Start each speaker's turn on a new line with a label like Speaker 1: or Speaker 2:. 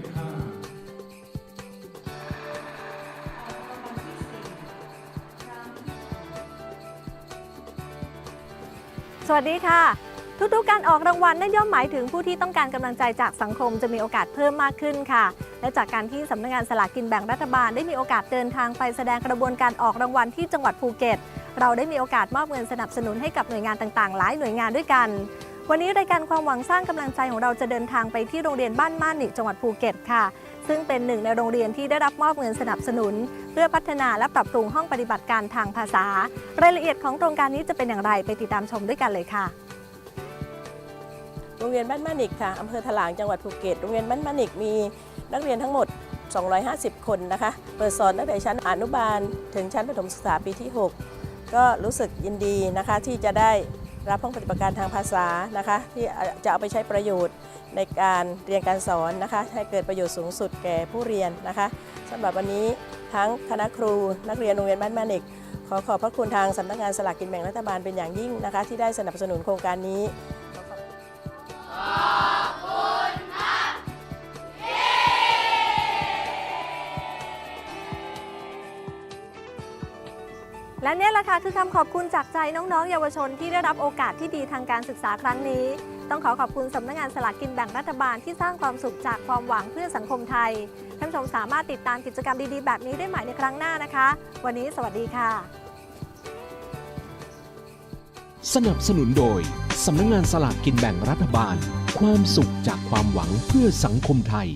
Speaker 1: ขห้า
Speaker 2: สวัสดีค่ะ ทุกๆการออกรางวัลนั่นย่อมหมายถึงผู้ที่ต้องการกำลังใจจากสังคมจะมีโอกาสเพิ่มมากขึ้นค่ะ และจากการที่สำนักงานสลากกินแบ่งรัฐบาลได้มีโอกาสเดินทางไปแสดงกระบวนการออกรางวัลที่จังหวัดภูเก็ต เราได้มีโอกาสมอบเงินสนับสนุนให้กับหน่วยงานต่างๆ หลายหน่วยงานด้วยกัน วันนี้รายการความหวังสร้างกำลังใจของเราจะเดินทางไปที่โรงเรียนบ้านม่านนิกจังหวัดภูเก็ตค่ะ ซึ่งเป็นหนึ่งในโรงเรียนที่ได้รับมอบเงินสนับสนุน เพื่อพัฒนาและปรับปรุงห้องปฏิบัติการทางภาษา รายละเอียดของโครงการนี้จะเป็นอย่างไรไปติดตามชมด้วยกันเลยค่ะ
Speaker 3: โรงเรียนบ้านมานิกค่ะอำเภอถลางจังหวัดภูเก็ตโรงเรียนบ้านมานิกมีนักเรียนทั้งหมด 250 คนนะคะ เปิดสอนตั้งแต่ชั้นอนุบาล ถึงชั้นประถมศึกษาปีที่ 6 ก็รู้สึกยินดีนะคะที่จะได้ รับห้องปฏิบัติการทางภาษานะคะ ที่จะเอาไปใช้ประโยชน์ในการเรียนการสอนนะคะ ให้เกิดประโยชน์สูงสุดแก่ผู้เรียนนะคะสำหรับวันนี้ทั้งคณะครูนักเรียนโรงเรียนบ้านแมานิกขอขอบพระคุณทางสำนักงานสลากกินแบ่งรัฐบาลเป็นอย่างยิ่งนะคะ ที่ได้สนับสนุนโครงการนี้
Speaker 2: และนี่แหละค่ะคือคำขอบคุณจากใจน้องๆ เยาวชนที่ได้รับโอกาสที่ดีทางการศึกษาครั้งนี้ ต้องขอขอบคุณสำนักงานสลากกินแบ่งรัฐบาลที่สร้างความสุขจากความหวังเพื่อสังคมไทย ท่านชมสามารถติดตามกิจกรรมดีๆ แบบนี้ได้ใหม่ในครั้งหน้านะคะ วันนี้สวัสดีค่ะ
Speaker 4: สนับสนุนโดยสำนักงงานสลากกินแบ่งรัฐบาล ความสุขจากความหวังเพื่อสังคมไทย